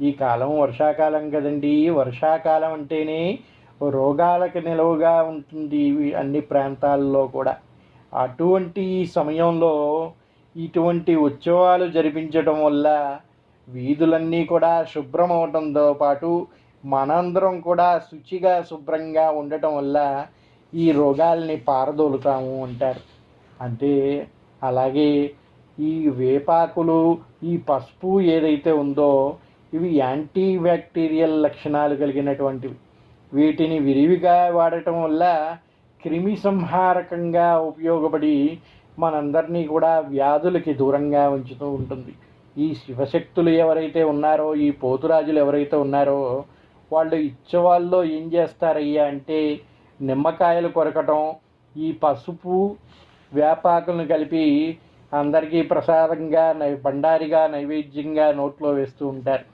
ఈ కాలం వర్షాకాలం కదండి. వర్షాకాలం అంటేనే రోగాలకు నిలవుగా ఉంటుంది అన్ని ప్రాంతాల్లో కూడా. అటువంటి సమయంలో ఇటువంటి ఉత్సవాలు జరిపించడం వల్ల వీధులన్నీ కూడా శుభ్రం అవడంతో పాటు మనందరం కూడా శుచిగా శుభ్రంగా ఉండటం వల్ల ఈ రోగాల్ని పారదోలుతాము అంటారు. అంటే అలాగే ఈ వేపాకులు ఈ పసుపు ఏదైతే ఉందో ఇవి యాంటీ బ్యాక్టీరియల్ లక్షణాలు కలిగినటువంటివి. వీటిని విరివిగా వాడటం వల్ల క్రిమి సంహారకంగా ఉపయోగపడి మనందరినీ కూడా వ్యాధులకి దూరంగా ఉంచుతూ ఉంటుంది. ఈ శివశక్తులు ఎవరైతే ఉన్నారో ఈ పోతురాజులు ఎవరైతే ఉన్నారో వాళ్ళు ఇచ్చేవాళ్ళు ఏం చేస్తారయ్యా అంటే నిమ్మకాయలు కొరకటం ఈ పసుపు వేపాకులను కలిపి అందరికీ ప్రసాదంగా నై బండారిగా నైవేద్యంగా నోట్లో వేస్తూ ఉంటారు.